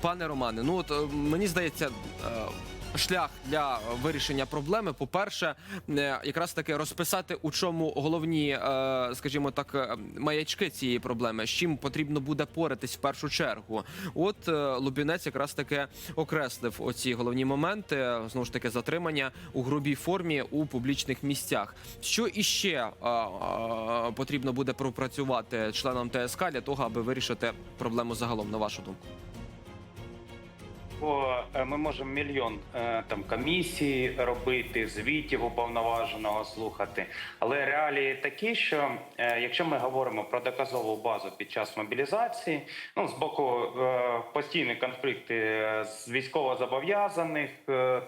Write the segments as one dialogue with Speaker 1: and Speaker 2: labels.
Speaker 1: Пане Романе, ну от е, мені здається. е, Шлях для вирішення проблеми, по-перше, е, якраз таки розписати, у чому головні, скажімо так, маячки цієї проблеми, з чим потрібно буде поратись в першу чергу. От Лубінець якраз таки окреслив оці головні моменти, знову ж таки, затримання у грубій формі у публічних місцях. Що іще потрібно буде пропрацювати членам ТСК для того, аби вирішити проблему загалом, на вашу думку?
Speaker 2: Бо е, ми можемо мільйон е, там комісій робити, звітів уповноваженого слухати. Але реалії такі, що е, якщо ми говоримо про доказову базу під час мобілізації, ну з боку постійні конфлікти з військовозобов'язаних,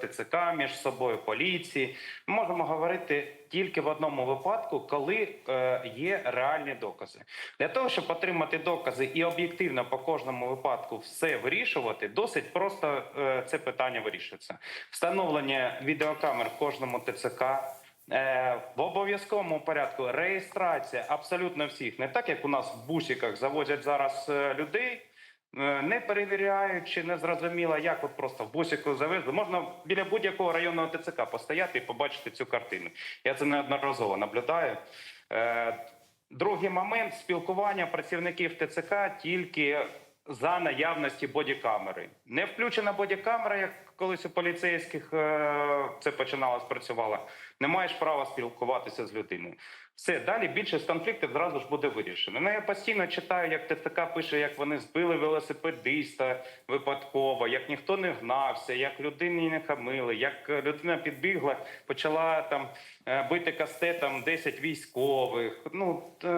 Speaker 2: ТЦК між собою, поліції, ми можемо говорити тільки в одному випадку, коли е, є реальні докази. Для того, щоб отримати докази і об'єктивно по кожному випадку все вирішувати, досить просто е, це питання вирішується. Встановлення відеокамер в кожному ТЦК. е, В обов'язковому порядку реєстрація абсолютно всіх, не так як у нас в бусиках завозять зараз людей, не перевіряючи, не зрозуміло, як от просто в бусику завезли. Можна біля будь-якого районного ТЦК постояти і побачити цю картину. Я це неодноразово наблюдаю. Е, Другий момент спілкування працівників ТЦК тільки за наявності бодікамери. Не включена бодікамера, як колись у поліцейських е, це починало спрацювало. Не маєш права спілкуватися з людиною. Все далі більшість конфліктів зразу ж буде вирішено. Ну я постійно читаю, як ТЦК пише, як вони збили велосипедиста випадково, як ніхто не гнався, як людині не хамили, як людина підбігла, почала там е, бити кастетом 10 військових. Ну е,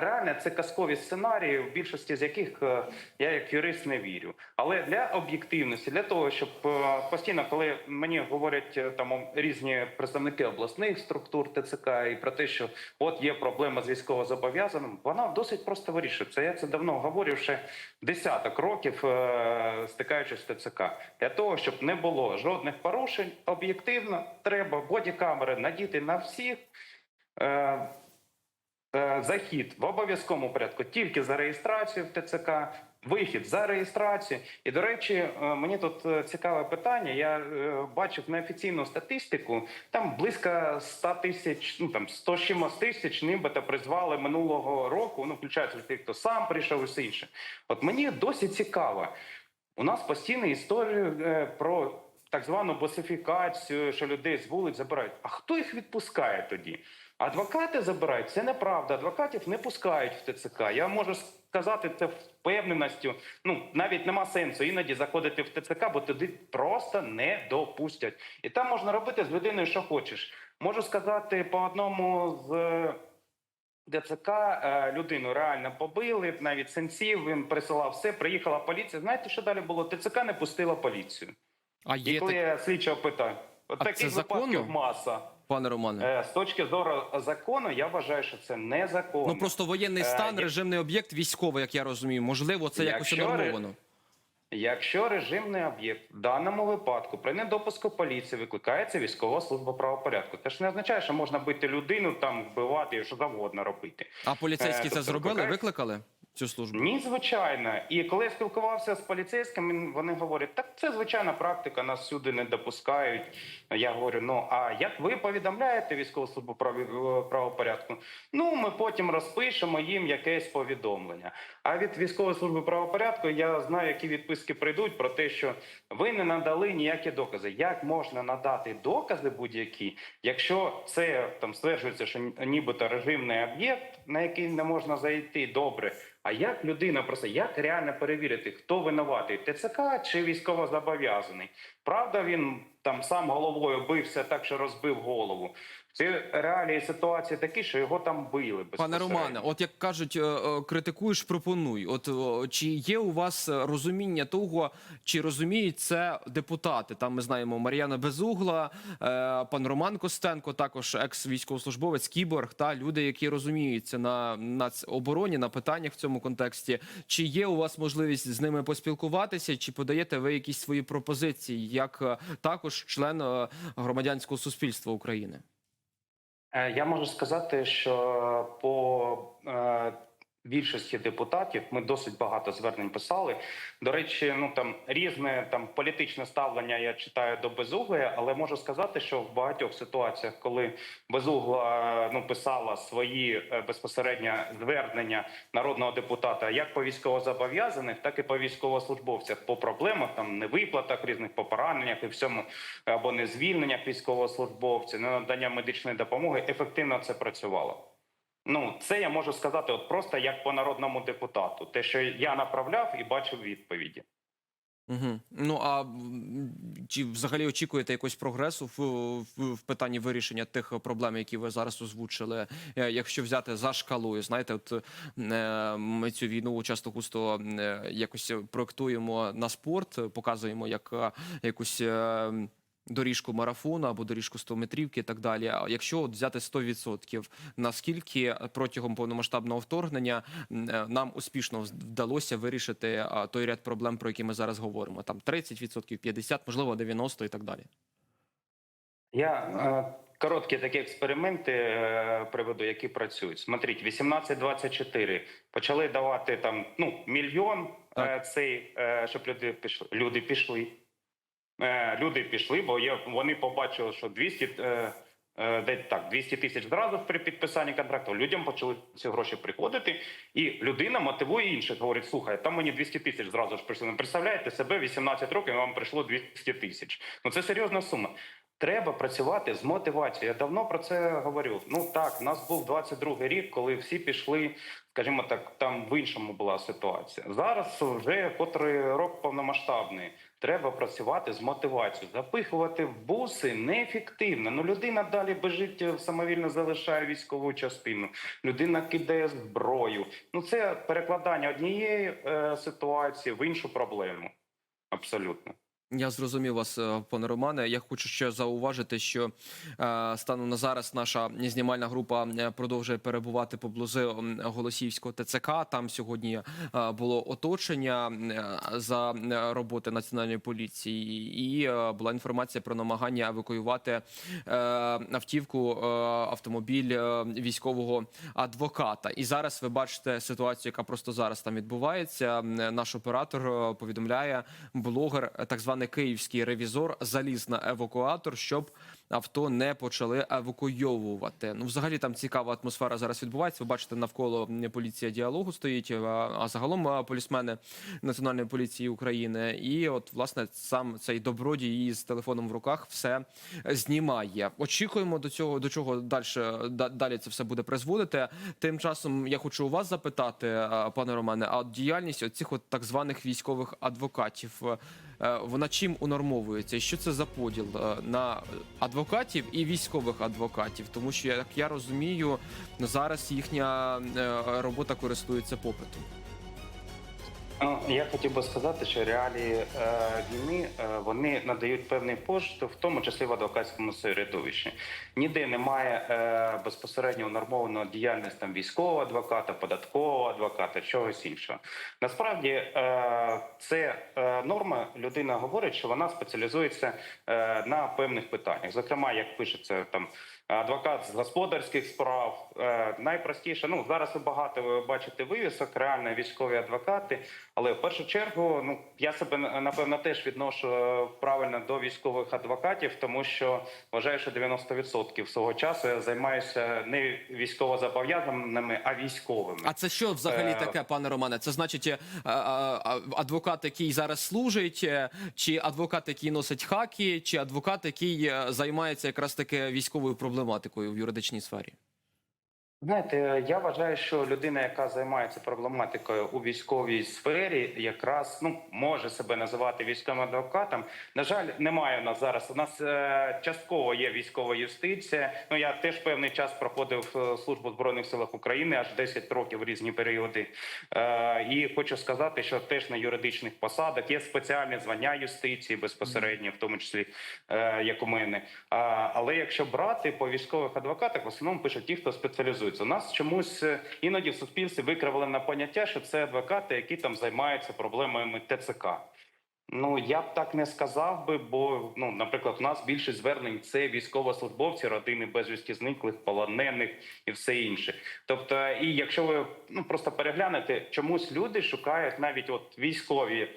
Speaker 2: реально це казкові сценарії, в більшості з яких е, я як юрист не вірю. Але для об'єктивності, для того, щоб постійно, коли мені говорять там різні представники обласних структур ТЦК і про те, що от є проблема з військовозобов'язаним, вона досить просто вирішується. Я це давно говорю ще десяток років, е, стикаючись з ТЦК. Для того, щоб не було жодних порушень, об'єктивно треба бодікамери надіти на всіх. Е, е, Захід в обов'язковому порядку тільки за реєстрацію в ТЦК, вихід за реєстрацію. І до речі, е, мені тут е, цікаве питання. Я е, бачив неофіційну статистику. Там близько 100 тисяч, ну там 100 з чимось тисяч, нібито призвали минулого року. Ну, включаючи тих, хто сам прийшов і все інше. От мені досі цікаво. У нас постійно історія про так звану босифікацію, що людей з вулиць забирають. А хто їх відпускає тоді? Адвокати забирають. Це неправда. Адвокатів не пускають в ТЦК. Я можу сказати це впевненістю. Ну навіть нема сенсу іноді заходити в ТЦК, бо туди просто не допустять. І там можна робити з людиною, що хочеш. Можу сказати по одному з. е, ДЦК е, людину реально побили, навіть сенсів. Він присилав все. Приїхала поліція. Знаєте, що далі було? ТЦК не пустила поліцію.
Speaker 1: А
Speaker 2: І
Speaker 1: є
Speaker 2: коли
Speaker 1: так,
Speaker 2: я слідчого питаю, от
Speaker 1: А
Speaker 2: таких
Speaker 1: це законно?
Speaker 2: випадків маса.
Speaker 1: пане Романе?
Speaker 2: Е, З точки зору закону, я вважаю, що це незаконно.
Speaker 1: Ну просто воєнний
Speaker 2: Е,
Speaker 1: стан, режимний об'єкт, військовий, як я розумію. Можливо, це якось унормовано.
Speaker 2: Якщо режимний об'єкт в даному випадку при недопуску поліції викликається військова служба правопорядку, це ж не означає, що можна бити людину, там вбивати, що завгодно робити.
Speaker 1: А поліцейські
Speaker 2: Е,
Speaker 1: це
Speaker 2: тобто
Speaker 1: зробили? Викликали цю службу?
Speaker 2: Ні, звичайно. І коли я спілкувався з поліцейськими, вони говорять, так це звичайна практика, нас сюди не допускають. Я говорю: ну а як ви повідомляєте військову службу прав- правопорядку? Ну, ми потім розпишемо їм якесь повідомлення. А від військової служби правопорядку я знаю, які відписки прийдуть про те, що ви не надали ніякі докази. Як можна надати докази будь-які, якщо це там стверджується, що нібито режимний об'єкт, на який не можна зайти, добре. А як людина просто як реально перевірити, хто винуватий ТЦК чи військовозобов'язаний? Правда, він там сам головою бився так, що розбив голову. Це реалії ситуації такі, що його там били.
Speaker 1: Пане. Романе, от як кажуть, е, е, критикуєш, пропонуй. От чи є у вас е, розуміння того, чи розуміють це депутати? Там ми знаємо Мар'яна Безугла, е, пан Роман Костенко, також екс-військовослужбовець, кіборг та люди, які розуміються на, на обороні, на питаннях в цьому контексті. Чи є у вас можливість з ними поспілкуватися, чи подаєте ви якісь свої пропозиції, як е, також член е, громадянського суспільства України?
Speaker 2: Е, Я можу сказати, що по е, більшості депутатів. Ми досить багато звернень писали. До речі, ну там різне там політичне ставлення я читаю до безуглої, але можу сказати, що в багатьох ситуаціях, коли безугла ну писала свої е, безпосередньо звернення народного депутата, як по військовозобов'язаних, так і по військовослужбовцях по проблемах, там невиплатах різних по пораненнях і всьому або не звільненнях військовослужбовців, не надання медичної допомоги, ефективно це працювало. Ну, це я можу сказати, от просто як по народному депутату, те, що я направляв і бачив відповіді.
Speaker 1: Угу. Ну а чи взагалі очікуєте якогось прогресу в, в, в питанні вирішення тих проблем, які ви зараз озвучили? Е, Якщо взяти за шкалою, знаєте, от е, ми цю війну часто густо е, якось проектуємо на спорт, показуємо як якусь. Доріжку марафону або доріжку 100 метрівки і так далі. А якщо от взяти 100%, наскільки протягом повномасштабного вторгнення е, нам успішно вдалося вирішити той ряд проблем, про які ми зараз говоримо? Там 30%, 50%, можливо, 90% і так далі.
Speaker 2: Я е, короткі такі експерименти е, приведу, які працюють. Смотрите, 18-24 почали давати там ну мільйон е, цей, щоб люди пішли. Люди пішли. Е, люди пішли, бо є, вони побачили, що 200, е, е, де так, 200 тисяч зразу при підписанні контракту. Людям почали ці гроші приходити, і людина мотивує інших. Говорить: слухай, там мені 200 тисяч зразу ж прийшли. Ну, представляєте себе 18 років, вам прийшло 200 тисяч. Ну це серйозна сума. Треба працювати з мотивацією. Я давно про це говорю. Ну так, у нас був 22-й рік, коли всі пішли, скажімо так, там в іншому була ситуація. Зараз вже котрий рок повномасштабний. Треба працювати з мотивацією. Запихувати в буси неефективно. Ну людина далі бежить е, самовільно залишає військову частину. Людина кидає зброю. Ну це перекладання однієї е, ситуації в іншу проблему. Абсолютно.
Speaker 1: Я зрозумів вас, е, пане Романе. Я хочу ще зауважити, що е, станом на зараз наша знімальна група е, продовжує перебувати поблизу м, Голосіївського ТЦК. Там сьогодні було оточення за роботи національної поліції, і була інформація про намагання евакуювати автівку, автомобіль військового адвоката. І зараз ви бачите ситуацію, яка просто зараз там відбувається. Наш оператор повідомляє блогер, так званий київський ревізор, заліз на евакуатор, щоб авто не почали евакуйовувати. Ну, взагалі там цікава атмосфера зараз відбувається. Ви бачите, навколо поліція діалогу стоїть, а загалом полісмени Національної поліції України. І от власне сам цей добродій із телефоном в руках все знімає. Очікуємо до цього, до чого далі, далі це все буде призводити. Тим часом я хочу у вас запитати, пане Романе, а діяльність оцих от так званих військових адвокатів. Е, Вона чим унормовується? І що це за поділ е, на адвокатів і військових адвокатів? Тому що, як я розумію, зараз їхня е, робота користується попитом.
Speaker 2: Ну, я хотів би сказати, що реалії е, війни е, вони надають певний поштовх, в тому числі в адвокатському середовищі. Ніде немає е, безпосередньо унормованого діяльність там військового адвоката, податкового адвоката, чогось іншого. Насправді е, це е, норма. Людина говорить, що вона спеціалізується е, на певних питаннях. Зокрема, як пишеться там. Адвокат з господарських справ е, найпростіше. Ну зараз ви багато ви бачите вивісок, реально військові адвокати. Але в першу чергу, ну я себе напевно теж відношу е, правильно до військових адвокатів, тому що вважаю, що 90% свого часу я займаюся не військовозобов'язаними, а військовими.
Speaker 1: А це що взагалі
Speaker 2: Е,
Speaker 1: таке, пане Романе? Це значить адвокат, який зараз служить, чи адвокат, який носить хаки, чи адвокат, який займається якраз таки військовою проблематикою в юридичній сфері?
Speaker 2: Знаєте, я вважаю, що людина, яка займається проблематикою у військовій сфері, якраз ну може себе називати військовим адвокатом. На жаль, немає у нас зараз. У нас е, частково є військова юстиція. Ну я теж певний час проходив е, службу в збройних силах України, аж 10 років в різні періоди. Е, і хочу сказати, що теж на юридичних посадах є спеціальні звання юстиції безпосередньо, в тому числі е, як у мене. А, але якщо брати по військових адвокатах, в основному пишуть ті, хто спеціалізується. У нас чомусь е, іноді в суспільстві викривлено поняття, що це адвокати, які там займаються проблемами ТЦК. Ну я б так не сказав би, бо ну, наприклад, у нас більше звернень це військовослужбовці, родини безвісті зниклих, полонених і все інше. Тобто, і якщо ви ну просто переглянете, чомусь люди шукають навіть от військові,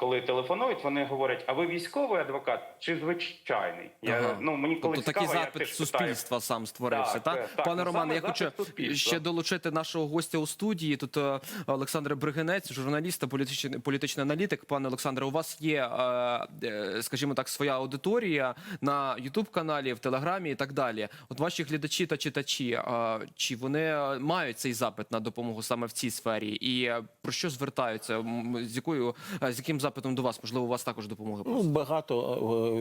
Speaker 2: коли телефонують, вони говорять: а ви військовий адвокат чи звичайний? Я
Speaker 1: Ага.
Speaker 2: ну мені коли
Speaker 1: Тобто
Speaker 2: цікаво,
Speaker 1: такий запит
Speaker 2: теж питаю.
Speaker 1: суспільства сам створився.
Speaker 2: Так,
Speaker 1: та?
Speaker 2: е, так,
Speaker 1: Пане
Speaker 2: ну,
Speaker 1: Романе, я хочу
Speaker 2: суспільства.
Speaker 1: ще долучити нашого гостя у студії. Тут е, Олександр Бригинець, журналіст та політичний, політичний аналітик. Пане Олександре, у вас є, е, е, скажімо так, своя аудиторія на Ютуб каналі, в Телеграмі і так далі. От ваші глядачі та читачі, е, чи вони е, мають цей запит на допомогу саме в цій сфері? І е, про що звертаються? З якою е, з яким запитом до вас? Можливо, у вас також допомога
Speaker 3: Ну, багато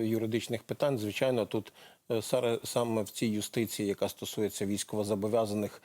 Speaker 3: е, юридичних питань. Звичайно, тут е, саме в цій юстиції, яка стосується військовозобов'язаних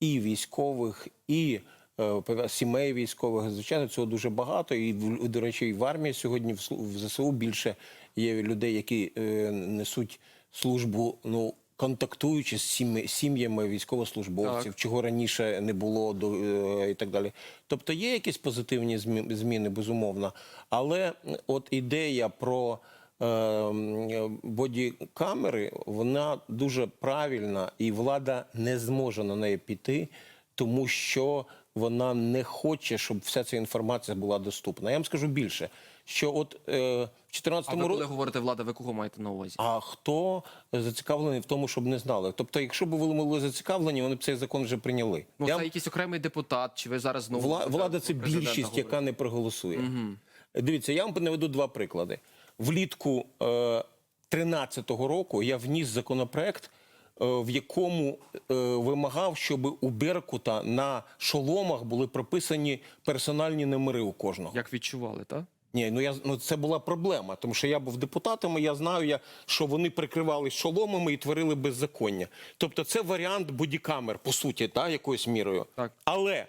Speaker 3: і військових, і е, сімей військових. Звичайно, цього дуже багато. І до речі, і в армії сьогодні в в ЗСУ більше є людей, які е, несуть службу. Ну контактуючи з сім'ями військовослужбовців,
Speaker 1: Так.
Speaker 3: чого раніше не було до е, і так далі. Тобто є якісь позитивні змі- зміни, безумовно. Але от ідея про е, м, бодікамери, вона дуже правильна, і влада не зможе на неї піти, тому що вона не хоче, щоб вся ця інформація була доступна. Я вам скажу більше, що от е, в
Speaker 1: А
Speaker 3: 2014
Speaker 1: ви коли говорите влада, ви кого маєте на увазі?
Speaker 3: А хто зацікавлений в тому, щоб не знали? Тобто, якщо б вони були зацікавлені, вони б цей закон вже прийняли.
Speaker 1: Ну,
Speaker 3: Я
Speaker 1: це якийсь окремий депутат, чи ви зараз знову
Speaker 3: Вла- влада це більшість,
Speaker 1: говорити?
Speaker 3: яка не проголосує. Дивіться, я вам наведу два приклади. Влітку е, 13-го року я вніс законопроект, в якому е, вимагав, щоб у Беркута на шоломах були прописані персональні номери у кожного.
Speaker 1: Як відчували, так?
Speaker 3: Ні, ну я ну це була проблема, тому що я був депутатом, і я знаю, я, що вони прикривались шоломами і творили беззаконня. Тобто, це варіант бодікамер, по суті, та якоюсь мірою.
Speaker 1: Так.
Speaker 3: Але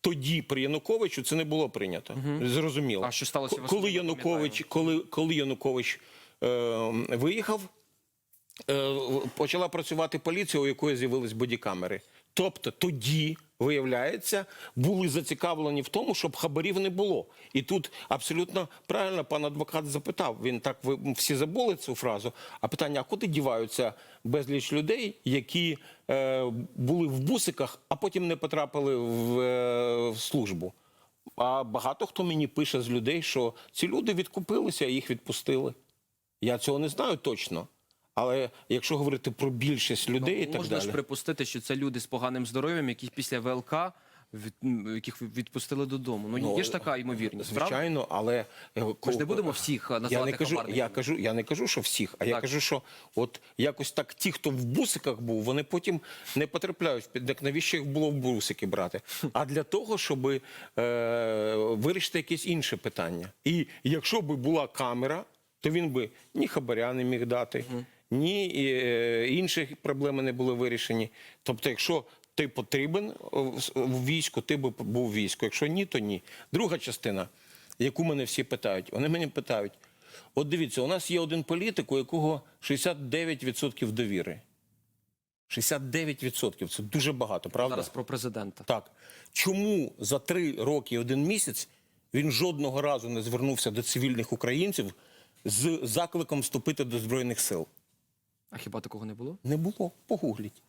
Speaker 3: тоді при Януковичу це не було прийнято. Зрозуміло.
Speaker 1: А що сталося
Speaker 3: коли Янукович, коли, коли Янукович е, виїхав, е, почала працювати поліція, у якої з'явились бодікамери. Тобто тоді, виявляється, були зацікавлені в тому, щоб хабарів не було. І тут абсолютно правильно пан адвокат запитав. Він так ви всі забули цю фразу. А питання: а куди діваються безліч людей, які е, були в бусиках, а потім не потрапили в, е, в службу? А багато хто мені пише з людей, що ці люди відкупилися, і їх відпустили. Я цього не знаю точно. Але якщо говорити про більшість людей і так
Speaker 1: Ну, Можна
Speaker 3: далі,
Speaker 1: ж припустити, що це люди з поганим здоров'ям, яких після ВЛК від, яких відпустили додому. Ну,
Speaker 3: Ну,
Speaker 1: є ж така ймовірність. правда?
Speaker 3: звичайно, але е,
Speaker 1: Ми ж не будемо всіх е,
Speaker 3: я не кажу,
Speaker 1: хабарниками.
Speaker 3: я кажу, я не кажу, що всіх, а я кажу, що от якось так ті, хто в бусиках був, вони потім не потрапляють в піддек. Навіщо їх було в бусики брати? А для того, щоб е, вирішити якесь інше питання. І якщо б була камера, то він би ні хабаря не міг дати, ні е, інші проблеми не були вирішені. Тобто, якщо ти потрібен в- війську, ти би був в війську. Якщо ні, то ні. Друга частина, яку мене всі питають, вони мене питають: от дивіться, у нас є один політик, у якого 69% довіри. 69% це дуже багато, правда?
Speaker 1: Зараз про президента.
Speaker 3: Так. Чому за три роки і один місяць він жодного разу не звернувся до цивільних українців з закликом вступити до Збройних сил?
Speaker 1: А хіба такого не було?
Speaker 3: Не було. Погугліть.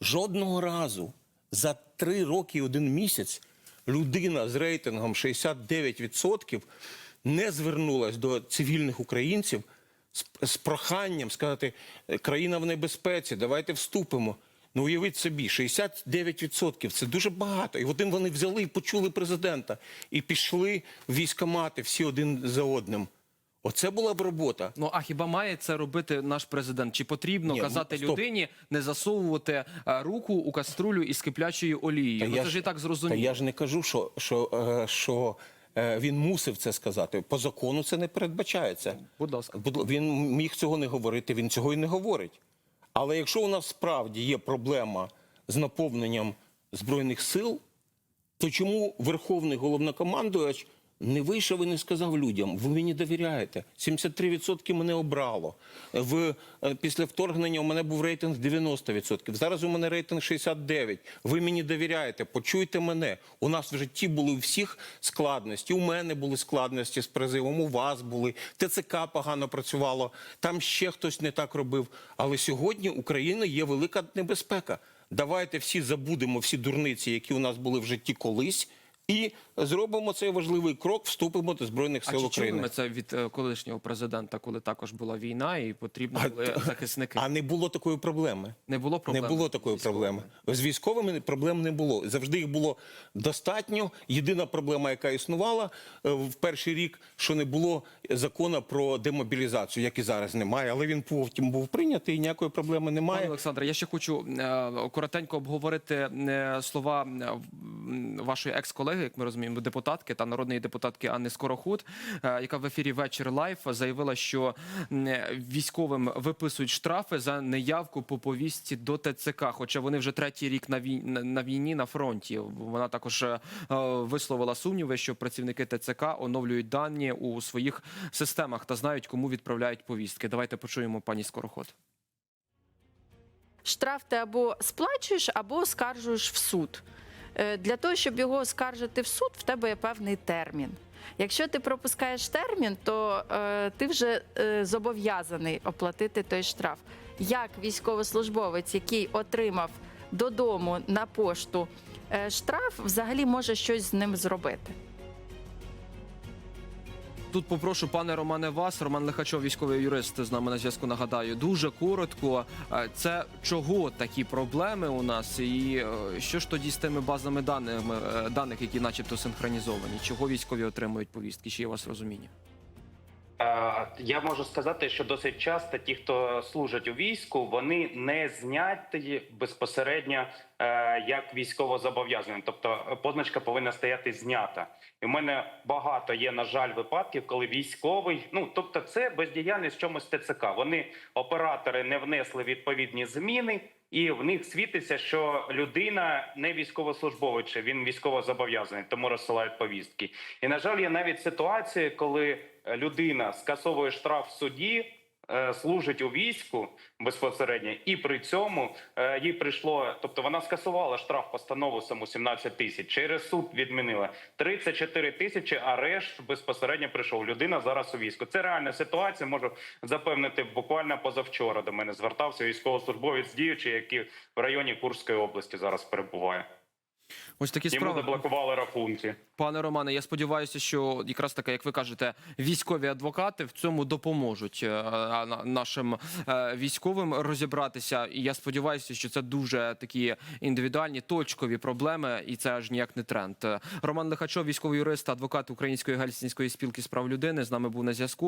Speaker 3: Жодного разу за три роки і один місяць людина з рейтингом 69% не звернулась до цивільних українців з, з проханням сказати, «Е, країна в небезпеці, давайте вступимо. Ну, уявіть собі, 69% – це дуже багато. І один вони взяли і почули президента, і пішли в військомати всі один за одним. Оце була б робота.
Speaker 1: Ну а хіба має це робити наш президент? Чи потрібно
Speaker 3: Ні,
Speaker 1: казати
Speaker 3: ну, стоп.
Speaker 1: людині не засовувати е, руку у каструлю із киплячою олією? Ну, це ж і так зрозуміло.
Speaker 3: Та я ж не кажу, що, що, е, що е, він мусив це сказати. По закону це не передбачається.
Speaker 1: Будь ласка.
Speaker 3: Будь- Він міг цього не говорити, він цього і не говорить. Але якщо у нас справді є проблема з наповненням Збройних сил, то чому Верховний головнокомандувач не вийшов і не сказав людям, ви мені довіряєте. 73% мене обрало. В, е, після вторгнення у мене був рейтинг 90%. Зараз у мене рейтинг 69%. Ви мені довіряєте, почуйте мене. У нас в житті були у всіх складності. У мене були складності з призивом, у вас були. ТЦК погано працювало, там ще хтось не так робив. Але сьогодні Україна є велика небезпека. Давайте всі забудемо всі дурниці, які у нас були в житті колись. І зробимо цей важливий крок, вступимо до збройних
Speaker 1: А
Speaker 3: сил
Speaker 1: чи
Speaker 3: України.
Speaker 1: ми це від е, колишнього президента, коли також була війна і потрібні були захисники?
Speaker 3: А не було такої проблеми.
Speaker 1: Не було проблем?
Speaker 3: Не було такої проблеми. З військовими проблем не було. Завжди їх було достатньо. Єдина проблема, яка існувала е, в перший рік, що не було закону про демобілізацію, як і зараз немає. Але він потім був прийнятий, і ніякої проблеми
Speaker 1: Пане
Speaker 3: немає.
Speaker 1: Олександре, я ще хочу е, коротенько обговорити слова е, м, вашої екс-колеги, як ми розуміємо, депутатки та народної депутатки Анни Скороход, е, яка в ефірі Вечір Лайф заявила, що військовим виписують штрафи за неявку по повістці до ТЦК, хоча вони вже третій рік на війні, на війні на фронті. Вона також е, висловила сумніви, що працівники ТЦК оновлюють дані у своїх системах та знають, кому відправляють повістки. Давайте почуємо пані Скороход.
Speaker 4: штраф ти або сплачуєш, або скаржуєш в суд. Е, Для того, щоб його оскаржити в суд, в тебе є певний термін. Якщо ти пропускаєш термін, то е, ти вже е, зобов'язаний оплатити той штраф. Як військовослужбовець, який отримав додому на пошту е, штраф, взагалі може щось з ним зробити?
Speaker 1: Тут попрошу пане Романе вас, Роман Лихачов, військовий юрист з нами на зв'язку. Нагадаю, дуже коротко. е, Це чого такі проблеми у нас, і е, що ж тоді з тими базами даними е, даних, які, начебто, синхронізовані? Чого військові отримують повістки? Чи є у вас розуміння?
Speaker 2: Е, Я можу сказати, що досить часто ті, хто служать у війську, вони не зняті безпосередньо е, як військовозобов'язані. Тобто е, позначка повинна стояти знята. І в мене багато є, на жаль, випадків, коли військовий, ну тобто, це бездіяльність в чомусь ТЦК. Вони оператори не внесли відповідні зміни. І в них світиться, що людина не військовослужбовича, він військовозобов'язаний, тому розсилають повістки. І на жаль, є навіть ситуації, коли людина скасовує штраф в суді, служить у війську безпосередньо, і при цьому е, їй прийшло, тобто вона скасувала штраф постанову саму 17 тисяч. Через суд відмінила 34 тисячі. Арешт безпосередньо прийшов. Людина зараз у війську. Це реальна ситуація. Можу запевнити. Буквально позавчора до мене звертався військовослужбовець діючий, який в районі Курської області зараз перебуває.
Speaker 1: Ось такі
Speaker 2: Йому
Speaker 1: справи.
Speaker 2: заблокували рахунки.
Speaker 1: Пане Романе, я сподіваюся, що якраз таке, як ви кажете, військові адвокати в цьому допоможуть е, нашим е, військовим розібратися. І я сподіваюся, що це дуже такі індивідуальні точкові проблеми, і це аж ніяк не тренд. Роман Лихачов, військовий юрист, адвокат Української гельсінської спілки з прав людини, з нами був на зв'язку.